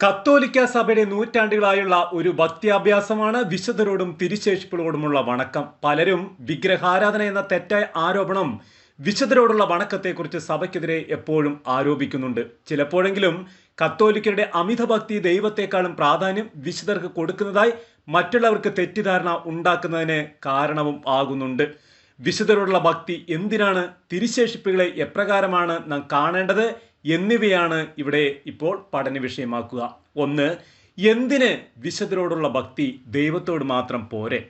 കത്തോലിക്ക സഭയുടെ നൂറ്റാണ്ടുകളായുള്ള ഒരു ഭക്തിയാഭ്യാസമാണ് വിശുദ്ധരോടും തിരിശേഷിപ്പുകളോടുമുള്ള വണക്കം. പലരും വിഗ്രഹാരാധന എന്ന തെറ്റായ ആരോപണം വിശുദ്ധരോടുള്ള വണക്കത്തെക്കുറിച്ച് സഭയ്ക്കെതിരെ എപ്പോഴും ആരോപിക്കുന്നുണ്ട്. ചിലപ്പോഴെങ്കിലും കത്തോലിക്കരുടെ അമിത ഭക്തി ദൈവത്തെക്കാളും പ്രാധാന്യം വിശുദ്ധർക്ക് കൊടുക്കുന്നതായി മറ്റുള്ളവർക്ക് തെറ്റിദ്ധാരണ ഉണ്ടാക്കുന്നതിന് കാരണവും ആകുന്നുണ്ട്. വിശുദ്ധരോടുള്ള ഭക്തി എന്തിനാണ്? തിരിശേഷിപ്പുകളെ എപ്രകാരമാണ് നാം കാണേണ്ടത്? എന്നിവയാണ് ഇവിടെ ഇപ്പോൾ പഠന വിഷയമാക്കുക. ഒന്ന് എന്തിന് വിശുദ്ധരോടുള്ള ഭക്തി ദൈവത്തോട് മാത്രം പോരെ?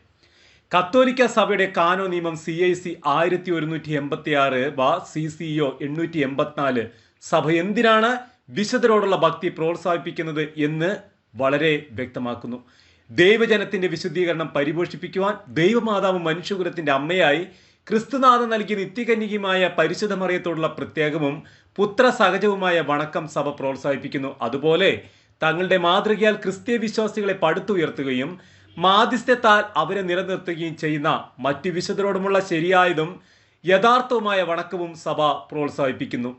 കത്തോലിക്ക സഭയുടെ കാനോ നിയമം സി ഐ സി ആയിരത്തി ഒരുന്നൂറ്റി എൺപത്തി ആറ് വ സി സി ഒ എണ്ണൂറ്റി എൺപത്തിനാല് സഭ എന്തിനാണ് വിശുദ്ധരോടുള്ള ഭക്തി പ്രോത്സാഹിപ്പിക്കുന്നത് എന്ന് വളരെ വ്യക്തമാക്കുന്നു. ദൈവജനത്തിന്റെ വിശുദ്ധീകരണം പരിപോഷിപ്പിക്കുവാൻ ദൈവമാതാവ് മനുഷ്യകുലത്തിന്റെ അമ്മയായി ക്രിസ്തുനാഥൻ നൽകിയ നിത്യകന്യകയുമായ പരിശുദ്ധ മറിയത്തോടുള്ള പ്രത്യേകവും പുത്ര സഹജവുമായ വണക്കം സഭ പ്രോത്സാഹിപ്പിക്കുന്നു. അതുപോലെ തങ്ങളുടെ മാതൃകയാൽ ക്രിസ്തീയ വിശ്വാസികളെ പടുത്തുയർത്തുകയും മാധ്യസ്ഥത്താൽ അവരെ നിലനിർത്തുകയും ചെയ്യുന്ന മറ്റു വിശുദ്ധരോടുമുള്ള ശരിയായതും യഥാർത്ഥവുമായ വണക്കവും സഭ പ്രോത്സാഹിപ്പിക്കുന്നു.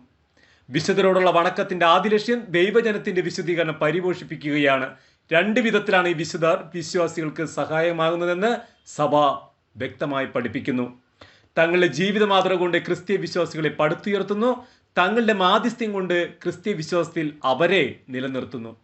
വിശുദ്ധരോടുള്ള വണക്കത്തിന്റെ ആദ്യ ലക്ഷ്യം ദൈവജനത്തിന്റെ വിശുദ്ധീകരണം പരിപോഷിപ്പിക്കുകയാണ്. രണ്ട് വിധത്തിലാണ് ഈ വിശുദ്ധർ വിശ്വാസികൾക്ക് സഹായമാകുന്നതെന്ന് സഭ വ്യക്തമായി പഠിപ്പിക്കുന്നു. തങ്ങളുടെ ജീവിതമാതൃ കൊണ്ട് ക്രിസ്തീയ വിശ്വാസികളെ പടുത്തുയർത്തുന്നു. തങ്ങളുടെ മാധ്യസ്ഥ്യം കൊണ്ട് ക്രിസ്തീയ വിശ്വാസത്തിൽ അവരെ നിലനിർത്തുന്നു.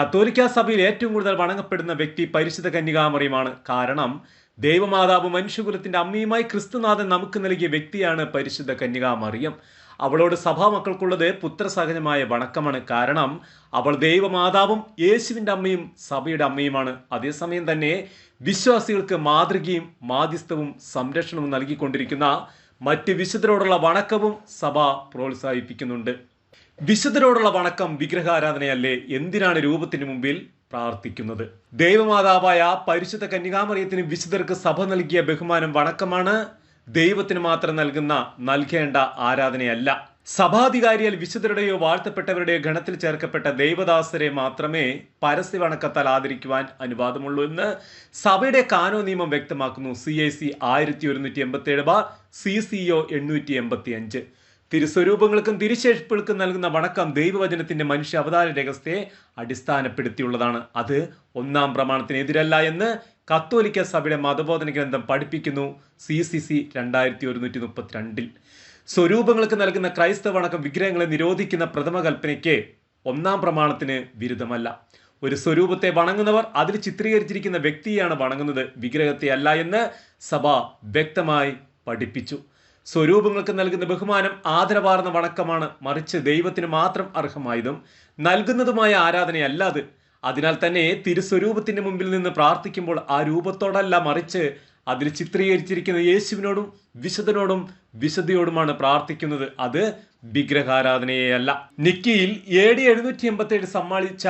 കത്തോലിക്ക സഭയിൽ ഏറ്റവും കൂടുതൽ വണങ്ങപ്പെടുന്ന വ്യക്തി പരിശുദ്ധ കന്യകാമറിയുമാണ്. കാരണം ദൈവമാതാവ് മനുഷ്യകുലത്തിന്റെ അമ്മയുമായി ക്രിസ്തുനാഥൻ നമുക്ക് നൽകിയ വ്യക്തിയാണ് പരിശുദ്ധ കന്യകാമറിയം. അവളോട് സഭാ മക്കൾക്കുള്ളത് പുത്രസഹജമായ വണക്കമാണ്. കാരണം അവൾ ദൈവമാതാവും യേശുവിന്റെ അമ്മയും സഭയുടെ അമ്മയുമാണ്. അതേസമയം തന്നെ വിശ്വാസികൾക്ക് മാതൃകയും മാധ്യസ്ഥവും സംരക്ഷണവും നൽകിക്കൊണ്ടിരിക്കുന്ന മറ്റ് വിശുദ്ധരോടുള്ള വണക്കവും സഭ പ്രോത്സാഹിപ്പിക്കുന്നുണ്ട്. വിശുദ്ധരോടുള്ള വണക്കം വിഗ്രഹാരാധനയല്ലേ എന്തിനാണ് രൂപത്തിന് മുമ്പിൽ പ്രാർത്ഥിക്കുന്നത്? ദൈവമാതാവായ പരിശുദ്ധ കന്യകാമറിയത്തിന് വിശുദ്ധർക്ക് സഭ നൽകിയ ബഹുമാനം വണക്കമാണ്. ദൈവത്തിന് മാത്രം നൽകുന്ന നൽകേണ്ട ആരാധനയല്ല. സഭാധികാരിയാൽ വിശുദ്ധരുടെയോ വാഴ്ത്തപ്പെട്ടവരുടെയോ ഗണത്തിൽ ചേർക്കപ്പെട്ട ദൈവദാസരെ മാത്രമേ പരസ്യ വണക്കത്താൽ ആദരിക്കുവാൻ അനുവാദമുള്ളൂ എന്ന് സഭയുടെ കാനോ നിയമം വ്യക്തമാക്കുന്നു. സി ഐ സി ആയിരത്തി ഒരുന്നൂറ്റി എൺപത്തി ഏഴ് ബാർ സി സി ഒ എണ്ണൂറ്റി എൺപത്തി അഞ്ച് തിരുസ്വരൂപങ്ങൾക്കും തിരുശേഷിപ്പുകൾക്കും നൽകുന്ന വണക്കം ദൈവവചനത്തിന്റെ മനുഷ്യ അവതാര രഹസ്യത്തെ അടിസ്ഥാനപ്പെടുത്തിയുള്ളതാണ്. അത് ഒന്നാം പ്രമാണത്തിനെതിരല്ല എന്ന് കത്തോലിക്ക സഭയുടെ മതബോധന ഗ്രന്ഥം പഠിപ്പിക്കുന്നു സി സി സി രണ്ടായിരത്തി ഒരുന്നൂറ്റി മുപ്പത്തിരണ്ടിൽ സ്വരൂപങ്ങൾക്ക് നൽകുന്ന ക്രൈസ്തവ വണക്കം വിഗ്രഹങ്ങളെ നിരോധിക്കുന്ന പ്രഥമ കൽപ്പനയ്ക്ക് ഒന്നാം പ്രമാണത്തിന് വിരുദ്ധമല്ല. ഒരു സ്വരൂപത്തെ വണങ്ങുന്നവർ അതിൽ ചിത്രീകരിച്ചിരിക്കുന്ന വ്യക്തിയാണ് വണങ്ങുന്നത്. വിഗ്രഹത്തെ അല്ല എന്ന് സഭ വ്യക്തമായി പഠിപ്പിച്ചു. സ്വരൂപങ്ങൾക്ക് നൽകുന്ന ബഹുമാനം ആദരവാർന്ന വണക്കമാണ്. മറിച്ച് ദൈവത്തിന് മാത്രം അർഹമായതും നൽകുന്നതുമായ ആരാധനയല്ല അത്. അതിനാൽ തന്നെ തിരുസ്വരൂപത്തിന്റെ മുമ്പിൽ നിന്ന് പ്രാർത്ഥിക്കുമ്പോൾ ആ രൂപത്തോടല്ല മറിച്ച് അതിൽ ചിത്രീകരിച്ചിരിക്കുന്ന യേശുവിനോടും വിശുദ്ധനോടും വിശുദ്ധിയോടുമാണ് പ്രാർത്ഥിക്കുന്നത്. അത് വിഗ്രഹാരാധനയെയല്ല. നിക്കിയിൽ എ ഡി എഴുന്നൂറ്റി എൺപത്തി ഏഴ് സമ്മാനിച്ച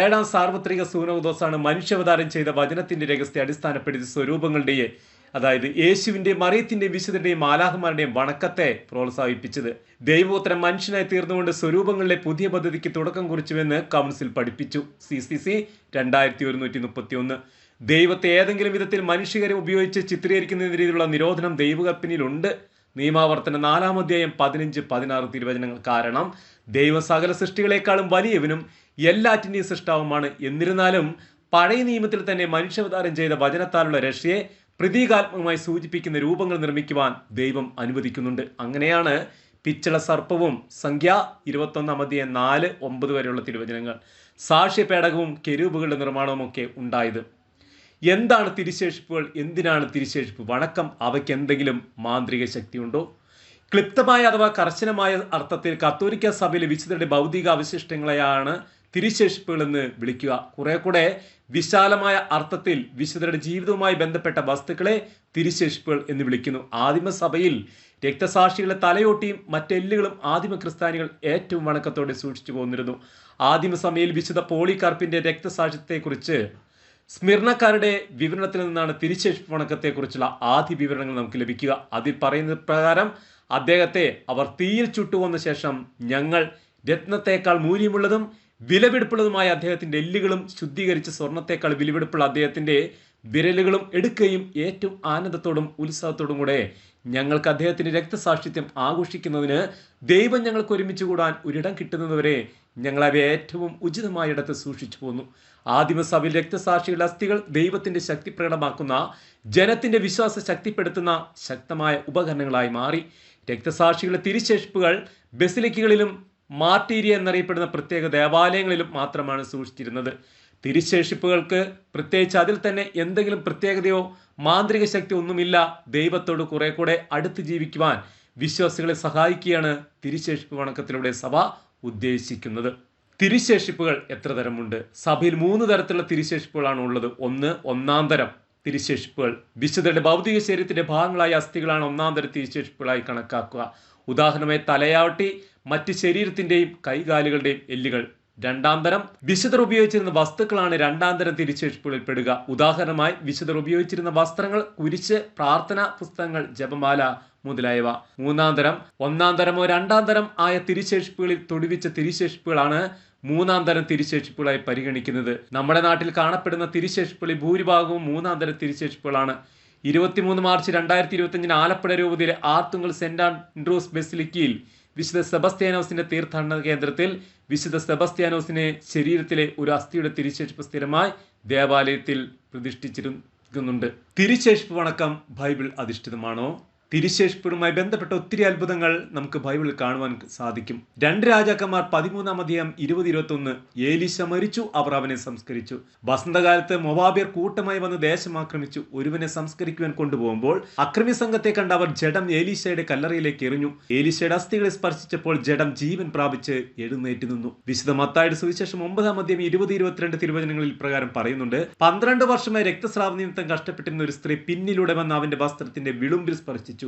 ഏഴാം സാർവത്രിക സൂനോദോസാണ് മനുഷ്യാവതാരം ചെയ്ത വചനത്തിന്റെ രഹസ്യത്തെ അടിസ്ഥാനപ്പെടുത്തി സ്വരൂപങ്ങളുടെ അതായത് യേശുവിന്റെ മറിയത്തിന്റെ വിശുദ്ധരുടെയും മാലാഹമാരുടെയും വണക്കത്തെ പ്രോത്സാഹിപ്പിച്ചത്. ദൈവോത്തരം മനുഷ്യനായി തീർന്നുകൊണ്ട് സ്വരൂപങ്ങളിലെ പുതിയ പദ്ധതിക്ക് തുടക്കം കുറിച്ചുവെന്ന് കൗൺസിൽ പഠിപ്പിച്ചു. സി സി സി രണ്ടായിരത്തി ഒരുന്നൂറ്റി മുപ്പത്തി ഒന്ന് ദൈവത്തെ ഏതെങ്കിലും വിധത്തിൽ മനുഷ്യരെ ഉപയോഗിച്ച് ചിത്രീകരിക്കുന്ന രീതിയിലുള്ള നിരോധനം ദൈവകൽപ്പനയിലുണ്ട്. നിയമാവർത്തന നാലാം അധ്യായം പതിനഞ്ച് പതിനാറ് തിരുവചനങ്ങൾ കാരണം ദൈവസകല സൃഷ്ടികളെക്കാളും വലിയവനും എല്ലാറ്റിന്റെയും സൃഷ്ടാവുമാണ്. എന്നിരുന്നാലും പഴയ നിയമത്തിൽ തന്നെ മനുഷ്യാവതാരം ചെയ്ത വചനത്താലുള്ള രക്ഷയെ പ്രതീകാത്മകമായി സൂചിപ്പിക്കുന്ന രൂപങ്ങൾ നിർമ്മിക്കുവാൻ ദൈവം അനുവദിക്കുന്നുണ്ട്. അങ്ങനെയാണ് പിച്ചള സർപ്പവും സംഖ്യ ഇരുപത്തൊന്നാം അധ്യായം നാല് ഒമ്പത് വരെയുള്ള തിരുവചനങ്ങൾ. സാക്ഷ്യപേടകവും പേടകവും നിർമ്മാണവും ഒക്കെ ഉണ്ടായത്. എന്താണ് തിരിശേഷിപ്പുകൾ? എന്തിനാണ് തിരിശേഷിപ്പ്? വണക്കം അവയ്ക്ക് എന്തെങ്കിലും മാന്ത്രിക ശക്തിയുണ്ടോ? ക്ലിപ്തമായ അഥവാ കർശനമായ അർത്ഥത്തിൽ കത്തോലിക്ക സഭയിലെ വിശുദ്ധരുടെ ഭൗതിക അവശിഷ്ടങ്ങളെയാണ് തിരിശേഷിപ്പുകൾ എന്ന് വിളിക്കുക. കുറെ കൂടെ വിശാലമായ അർത്ഥത്തിൽ വിശുദ്ധരുടെ ജീവിതവുമായി ബന്ധപ്പെട്ട വസ്തുക്കളെ തിരുശേഷിപ്പുകൾ എന്ന് വിളിക്കുന്നു. ആദിമസഭയിൽ രക്തസാക്ഷികളെ തലയോട്ടിയും മറ്റെല്ലുകളും ആദിമ ക്രിസ്ത്യാനികൾ ഏറ്റവും വണക്കത്തോടെ സൂക്ഷിച്ചു പോന്നിരുന്നു. ആദിമസഭയിൽ വിശുദ്ധ പോളികാർപ്പിന്റെ രക്തസാക്ഷ്യത്തെക്കുറിച്ച് സ്മിർണക്കാരുടെ വിവരണത്തിൽ നിന്നാണ് തിരിശേഷിപ്പ് വണക്കത്തെക്കുറിച്ചുള്ള ആദ്യ വിവരണങ്ങൾ നമുക്ക് ലഭിക്കുക. അതിൽ പറയുന്ന പ്രകാരം അദ്ദേഹത്തെ അവർ തീയിൽ ചുട്ടുകൊന്ന ശേഷം ഞങ്ങൾ രത്നത്തേക്കാൾ മൂല്യമുള്ളതും വിലപിടിപ്പുള്ളതുമായ അദ്ദേഹത്തിന്റെ എല്ലുകളും ശുദ്ധീകരിച്ച സ്വർണത്തേക്കാൾ വിലപിടിപ്പുള്ള അദ്ദേഹത്തിന്റെ വിരലുകളും എടുക്കുകയും ഏറ്റവും ആനന്ദത്തോടും ഉത്സാഹത്തോടും കൂടെ ഞങ്ങൾക്ക് അദ്ദേഹത്തിന്റെ രക്തസാക്ഷിത്യം ആഘോഷിക്കുന്നതിന് ദൈവം ഞങ്ങൾക്ക് ഒരുമിച്ച് കൂടാൻ ഒരിടം കിട്ടുന്നതുവരെ ഞങ്ങളവ ഏറ്റവും ഉചിതമായ ഇടത്ത് സൂക്ഷിച്ചു പോന്നു. ആദിമസഭയിൽ രക്തസാക്ഷികളുടെ അസ്ഥികൾ ദൈവത്തിന്റെ ശക്തി പ്രകടമാക്കുന്ന ജനത്തിന്റെ വിശ്വാസം ശക്തിപ്പെടുത്തുന്ന ശക്തമായ ഉപകരണങ്ങളായി മാറി. രക്തസാക്ഷികളുടെ തിരിശേഷിപ്പുകൾ ബസിലിക്കുകളിലും മാർട്ടീരിയ എന്നറിയപ്പെടുന്ന പ്രത്യേക ദേവാലയങ്ങളിലും മാത്രമാണ് സൂക്ഷിച്ചിരുന്നത്. തിരിശേഷിപ്പുകൾക്ക് പ്രത്യേകിച്ച് അതിൽ തന്നെ എന്തെങ്കിലും പ്രത്യേകതയോ മാന്ത്രിക ശക്തി ഒന്നുമില്ല. ദൈവത്തോട് കുറെ കൂടെ അടുത്ത് ജീവിക്കുവാൻ വിശ്വാസികളെ സഹായിക്കുകയാണ് തിരിശേഷിപ്പ് വണക്കത്തിലൂടെ സഭ ഉദ്ദേശിക്കുന്നത്. തിരിശേഷിപ്പുകൾ എത്ര തരമുണ്ട്? സഭയിൽ മൂന്ന് തരത്തിലുള്ള തിരിശേഷിപ്പുകളാണ് ഉള്ളത്. ഒന്ന് ഒന്നാം തരം തിരിശേഷിപ്പുകൾ. വിശുദ്ധരുടെ ഭൗതിക ശരീരത്തിന്റെ ഭാഗങ്ങളായ അസ്ഥികളാണ് ഒന്നാം തരം തിരിശേഷിപ്പുകളായി കണക്കാക്കുക. ഉദാഹരണമായി തലയാവട്ടി മറ്റ് ശരീരത്തിന്റെയും കൈകാലുകളുടെയും എല്ലുകൾ. രണ്ടാം തരം വിശുദ്ധർ ഉപയോഗിച്ചിരുന്ന വസ്തുക്കളാണ് രണ്ടാം തരം ഉദാഹരണമായി വിശുദ്ധർ ഉപയോഗിച്ചിരുന്ന വസ്ത്രങ്ങൾ കുരിശ് പ്രാർത്ഥന പുസ്തകങ്ങൾ ജപമാല മുതലായവ. മൂന്നാം തരം ഒന്നാം തരമോ രണ്ടാം തരം ആയ തിരിശേഷിപ്പുകളിൽ തൊടുവിച്ച തിരിശേഷിപ്പുകളാണ് മൂന്നാം തരം തിരിശേഷിപ്പുകളായി പരിഗണിക്കുന്നത്. നമ്മുടെ നാട്ടിൽ കാണപ്പെടുന്ന തിരിശേഷിപ്പുകളിൽ ഭൂരിഭാഗവും മൂന്നാം തരം തിരിശേഷിപ്പുകളാണ് ഇരുപത്തിമൂന്ന് മാർച്ച് രണ്ടായിരത്തി ഇരുപത്തിയഞ്ചിന് ആലപ്പുഴ രൂപതയിലെ ആർത്തുങ്കൽ സെന്റ് ആൻഡ്രൂസ് ബെസിലിക്കയിൽ വിശുദ്ധ സെബസ്ത്യാനോസിന്റെ തീർത്ഥാടന കേന്ദ്രത്തിൽ വിശുദ്ധ സെബസ്ത്യാനോസിനെ ശരീരത്തിലെ ഒരു അസ്ഥിയുടെ തിരിച്ചേൽപ്പ് സ്ഥിരമായി ദേവാലയത്തിൽ പ്രതിഷ്ഠിച്ചിരിക്കുന്നുണ്ട് തിരിച്ചേൽപ്പ് വണക്കം ബൈബിൾ അധിഷ്ഠിതമാണോ? തിരിശേഷിപ്പുകളുമായി ബന്ധപ്പെട്ട ഒത്തിരി അത്ഭുതങ്ങൾ നമുക്ക് ബൈബിളിൽ കാണുവാൻ സാധിക്കും. രണ്ട് രാജാക്കന്മാർ പതിമൂന്നാം അധ്യായം ഇരുപത് ഇരുപത്തി ഒന്ന് ഏലീശ മരിച്ചു അവർ അവനെ സംസ്കരിച്ചു. വസന്തകാലത്ത് മൊബാബിയർ കൂട്ടമായി വന്ന് ദേശം ആക്രമിച്ചു. ഒരുവനെ സംസ്കരിക്കുവാൻ കൊണ്ടുപോകുമ്പോൾ അക്രമി സംഘത്തെ കണ്ട അവർ ജഡം ഏലീശയുടെ കല്ലറയിലേക്ക് എറിഞ്ഞു. ഏലീശയുടെ അസ്ഥികളെ സ്പർശിച്ചപ്പോൾ ജഡം ജീവൻ പ്രാപിച്ച് എഴുന്നേറ്റ് നിന്നു. വിശുദ്ധ മത്തായുടെ സുവിശേഷം ഒമ്പതാം അധ്യായം ഇരുപത് ഇരുപത്തിരണ്ട് തിരുവചനങ്ങളിൽ പ്രകാരം പറയുന്നുണ്ട് പന്ത്രണ്ട് വർഷമായി രക്തസ്രാവ നിമിത്തം കഷ്ടപ്പെട്ടിരുന്ന ഒരു സ്ത്രീ പിന്നിലൂടെ വന്ന് അവന്റെ വസ്ത്രത്തിന്റെ വിളുമ്പിൽ സ്പർശിച്ചു.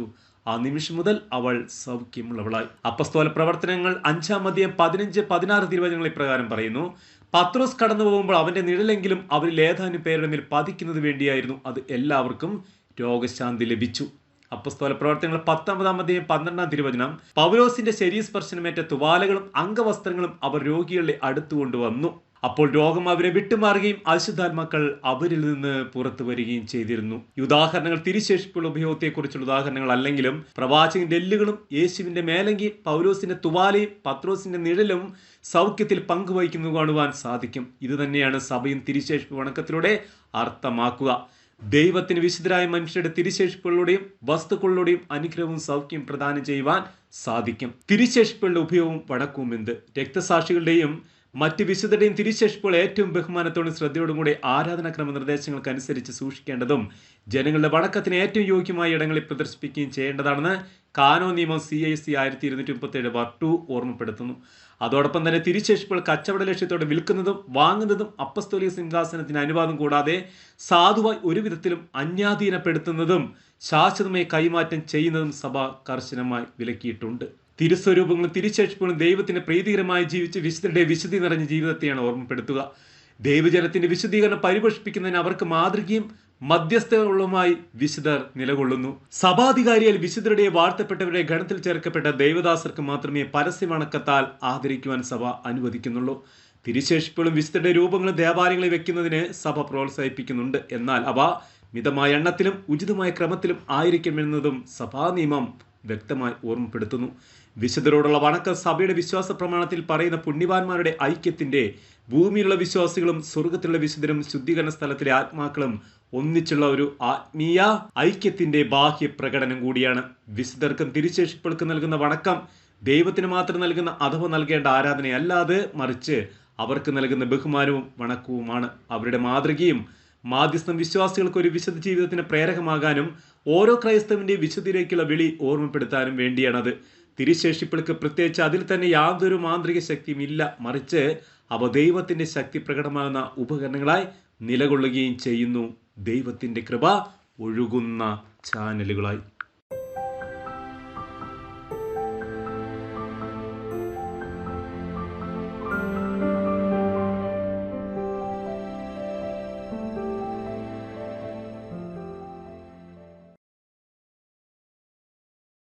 ആ നിമിഷം മുതൽ അവൾ സൗഖ്യമുള്ളവളായി. അപ്പസ്തോല പ്രവർത്തനങ്ങൾ അഞ്ചാം മധ്യം പതിനഞ്ച് പതിനാറ് തിരുവചനങ്ങൾ ഇപ്രകാരം പറയുന്നു. പത്രോസ് കടന്നു പോകുമ്പോൾ അവന്റെ നിഴലെങ്കിലും അവരിൽ ഏതാനും പേരുടെ മേൽ പതിക്കുന്നത് വേണ്ടിയായിരുന്നു. അത് എല്ലാവർക്കും രോഗശാന്തി ലഭിച്ചു. അപ്പസ്തോല പ്രവർത്തനങ്ങൾ പത്തൊമ്പതാം അധ്യായം പന്ത്രണ്ടാം തിരുവചനം. പൗലോസിന്റെ ശരീരസ്പർശനമേറ്റ തുവാലകളും അംഗവസ്ത്രങ്ങളും അവർ രോഗികളുടെ അടുത്തു കൊണ്ടുവന്നു. അപ്പോൾ രോഗം അവരെ വിട്ടുമാറുകയും അശുദ്ധാത്മാക്കൾ അവരിൽ നിന്ന് പുറത്തു വരികയും ചെയ്തിരുന്നു. ഈ ഉദാഹരണങ്ങൾ തിരിശേഷിപ്പുള്ള ഉപയോഗത്തെക്കുറിച്ചുള്ള ഉദാഹരണങ്ങൾ അല്ലെങ്കിലും പ്രവാചകന്റെ എല്ലുകളും യേശുവിന്റെ മേലങ്കി പൗലോസിന്റെ തുവാലയും പത്രോസിന്റെ നിഴലും സൗഖ്യത്തിൽ പങ്കുവഹിക്കുന്നു കാണുവാൻ സാധിക്കും. ഇത് തന്നെയാണ് സഭയും തിരിശേഷിപ്പ് വണക്കത്തിലൂടെ അർത്ഥമാക്കുക. ദൈവത്തിന് വിശുദ്ധരായ മനുഷ്യരുടെ തിരിശേഷിപ്പുകളുടെയും വസ്തുക്കളുടെയും അനുഗ്രഹവും സൗഖ്യം പ്രദാനം ചെയ്യുവാൻ സാധിക്കും. തിരിശേഷിപ്പുകളുടെ ഉപയോഗവും വടക്കവും എന്ത് രക്തസാക്ഷികളുടെയും മറ്റ് വിശുദ്ധരുടെയും തിരിശേഷിപ്പുകൾ ഏറ്റവും ബഹുമാനത്തോടും ശ്രദ്ധയോടും കൂടി ആരാധനാക്രമ നിർദ്ദേശങ്ങൾക്ക് അനുസരിച്ച് സൂക്ഷിക്കേണ്ടതും ജനങ്ങളുടെ വടക്കത്തിന് ഏറ്റവും യോഗ്യമായ ഇടങ്ങളിൽ പ്രദർശിപ്പിക്കുകയും ചെയ്യേണ്ടതാണെന്ന് കാനോ നിയമം സി ഐ സി ആയിരത്തി ഇരുന്നൂറ്റി മുപ്പത്തി ഏഴ് ബാർ ടു ഓർമ്മപ്പെടുത്തുന്നു. അതോടൊപ്പം തന്നെ തിരിശേഷിപ്പുകൾ കച്ചവട ലക്ഷ്യത്തോടെ വിൽക്കുന്നതും വാങ്ങുന്നതും അപ്പസ്തോലിക സിംഹാസനത്തിന് അനുവാദം കൂടാതെ സാധുവായി ഒരു വിധത്തിലും അന്യാധീനപ്പെടുത്തുന്നതും ശാശ്വതമായി കൈമാറ്റം ചെയ്യുന്നതും സഭ കർശനമായി വിലക്കിയിട്ടുണ്ട്. തിരുസ്വരൂപങ്ങളും തിരിശേഷിപ്പുകളും ദൈവത്തിന് പ്രീതികരമായി ജീവിച്ച് വിശുദ്ധരുടെ വിശുദ്ധി നിറഞ്ഞ ജീവിതത്തെയാണ് ഓർമ്മപ്പെടുത്തുക. ദൈവജനത്തിന്റെ വിശുദ്ധീകരണം പരിപോഷിപ്പിക്കുന്നതിന് അവർക്ക് മാതൃകയും മധ്യസ്ഥകളുമായി വിശുദ്ധർ നിലകൊള്ളുന്നു. സഭാധികാരിയാൽ വിശുദ്ധരുടെ വാഴ്ത്തപ്പെട്ടവരുടെ ഗണത്തിൽ ചേർക്കപ്പെട്ട ദൈവദാസർക്ക് മാത്രമേ പരസ്യമണക്കത്താൽ ആദരിക്കുവാൻ സഭ അനുവദിക്കുന്നുള്ളൂ. തിരിശേഷിപ്പുകളും വിശുദ്ധരുടെ രൂപങ്ങളും ദേവാലയങ്ങളിൽ വെക്കുന്നതിന് സഭ പ്രോത്സാഹിപ്പിക്കുന്നുണ്ട്. എന്നാൽ അവ മിതമായ എണ്ണത്തിലും ഉചിതമായ ക്രമത്തിലും ആയിരിക്കുമെന്നതും സഭാ നിയമം വ്യക്തമായി ഓർമ്മപ്പെടുത്തുന്നു. വിശുദ്ധരോടുള്ള വണക്കം സഭയുടെ വിശ്വാസ പ്രമാണത്തിൽ പറയുന്ന പുണ്യവാന്മാരുടെ ഐക്യത്തിന്റെ ഭൂമിയിലുള്ള വിശ്വാസികളും സ്വർഗത്തിലുള്ള വിശുദ്ധരും ശുദ്ധീകരണ സ്ഥലത്തിലെ ആത്മാക്കളും ഒന്നിച്ചുള്ള ഒരു ആത്മീയ ഐക്യത്തിന്റെ ബാഹ്യ പ്രകടനം കൂടിയാണ്. വിശുദ്ധർക്കും തിരിച്ചേഷിപ്പുകൾക്ക് നൽകുന്ന വണക്കം ദൈവത്തിന് മാത്രം നൽകുന്ന അഥവാ നൽകേണ്ട ആരാധനയല്ലാതെ മറിച്ച് അവർക്ക് നൽകുന്ന ബഹുമാനവും വണക്കവുമാണ്. അവരുടെ മാതൃകയും മാധ്യസ്ഥം വിശ്വാസികൾക്ക് ഒരു വിശുദ്ധ ജീവിതത്തിന് പ്രേരകമാകാനും ഓരോ ക്രൈസ്തവന്റെ വിശുദ്ധിയിലേക്കുള്ള വിളി ഓർമ്മപ്പെടുത്താനും വേണ്ടിയാണത്. തിരിശേഷിപ്പുകൾക്ക് പ്രത്യേകിച്ച് അതിൽ തന്നെ യാതൊരു മാന്ത്രിക ശക്തിയും ഇല്ല. മറിച്ച് അവ ദൈവത്തിന്റെ ശക്തി പ്രകടമാകുന്ന ഉപകരണങ്ങളായി നിലകൊള്ളുകയും ചെയ്യുന്നു. ദൈവത്തിന്റെ കൃപ ഒഴുകുന്ന ചാനലുകളായി.